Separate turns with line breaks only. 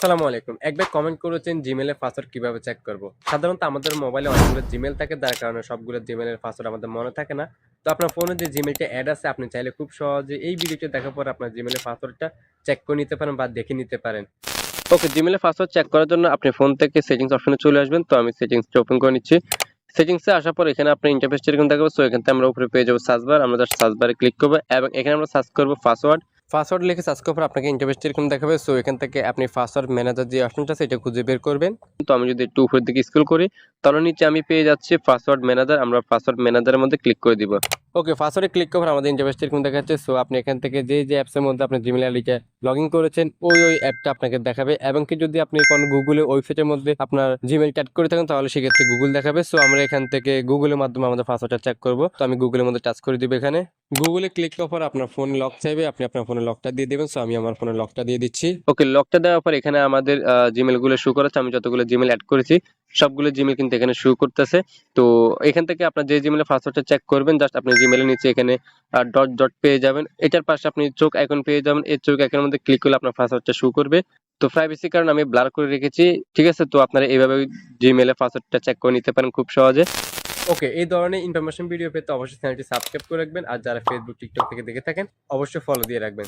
আসসালামু আলাইকুম। একবার কমেন্ট করেছেন জিমেলের পাসওয়ার্ড কীভাবে চেক করব? সাধারণত আমাদের মোবাইলে অনেকগুলো জিমেল থাকে, যার কারণে সবগুলো জিমেলের পাসওয়ার্ড আমাদের মনে থাকে না। তো আপনার ফোনে যে জিমেলটা অ্যাড আছে, আপনি চাইলে খুব সহজে এই ভিডিওটা দেখার পর আপনার জিমেলের পাসওয়ার্ডটা চেক করে নিতে পারেন বা দেখে নিতে পারেন। ওকে জিমেলের পাসওয়ার্ড চেক করার জন্য আপনি ফোন থেকে সেটিংস অপশনে চলে আসবেন। তো আমি সেটিংসটা ওপেন করে নিচ্ছি। সেটিংসে আসার পর এখানে আপনি ইন্টারফেসটা এরকম দেখাবো। সো এখান থেকে আমরা উপরে পেয়ে যাব সার্চ বার আমরা সার্চ বারে ক্লিক করব এবং এখানে আমরা সার্চ করব পাসওয়ার্ড পাসওয়ার্ড লিখে সার্চ করার পর আপনাকে ইন্টারফেসটা এরকম দেখাবে। সো এখান থেকে আপনি পাসওয়ার্ড ম্যানেজার যে অপশনটা আছে এটা খুঁজে বের করবেন। তো আমি যদি একটু উপরের দিকে স্ক্রল করি, তাহলে নিচে আমি পেয়ে যাচ্ছি পাসওয়ার্ড ম্যানেজার আমরা পাসওয়ার্ড ম্যানেজারের মধ্যে ক্লিক করে দিব। ওকে পাসওয়ার্ডে ক্লিক করার আমাদের ইন্টারফেসটা এরকম দেখাচ্ছে। সো আপনি এখান থেকে যে যে অ্যাপসের মধ্যে আপনি জিমেল আইডিটা লগ ইন করেছেন, ওই ওই অ্যাপটা আপনাকে দেখাবে। এবং কি যদি আপনি কোনো গুগলে ওয়েবসাইটের মধ্যে আপনার জিমেল ট্যাগ করে থাকেন, তাহলে সেক্ষেত্রে গুগল দেখাবে। সো আমরা এখান থেকে গুগলের মাধ্যমে আমাদের পাসওয়ার্ডটা চেক করব। তো আমি গুগলের মধ্যে টাচ করে দিব এখানে। গুগলে ক্লিক করার পর আপনার ফোন লক চাইবে, আপনি আপনার ফোনে লকটা দিয়ে দেবেন। সো আমি আমার ফোনে লকটা দিয়ে দিচ্ছি। ওকে লকটা দেওয়ার পর এখানে আমাদের জিমেলগুলো শো করেছে আমি যতগুলো জিমেল অ্যাড করেছি, সবগুলো জিমেল কিন্তু এখানে শো করতেছে। তো, এখান থেকে আপনার যে জিমেলের পাসওয়ার্ডটা চেক করবেন জাস্ট আপনি জিমেলের নিচে এখানে ডট ডট পেয়ে যাবেন। এটার পাশে আপনি চোখ আইকন পেয়ে যাবেন। এই চোখ আইকনের মধ্যে ক্লিক করলে আপনার পাসওয়ার্ডটা শো করবে। তো প্রাইভেসি কারণে আমি ব্লার করে রেখেছি, ঠিক আছে? তো, আপনারা এইভাবে জিমেলের পাসওয়ার্ডটা চেক করে নিতে পারেন খুব সহজে। ওকে, এই ধরনের ইনফরমেশন ভিডিও পেতে অবশ্যই চ্যানেলটি সাবস্ক্রাইব করে রাখবেন। আর যারা ফেসবুক টিকটক থেকে দেখে থাকেন, অবশ্যই ফলো দিয়ে রাখবেন।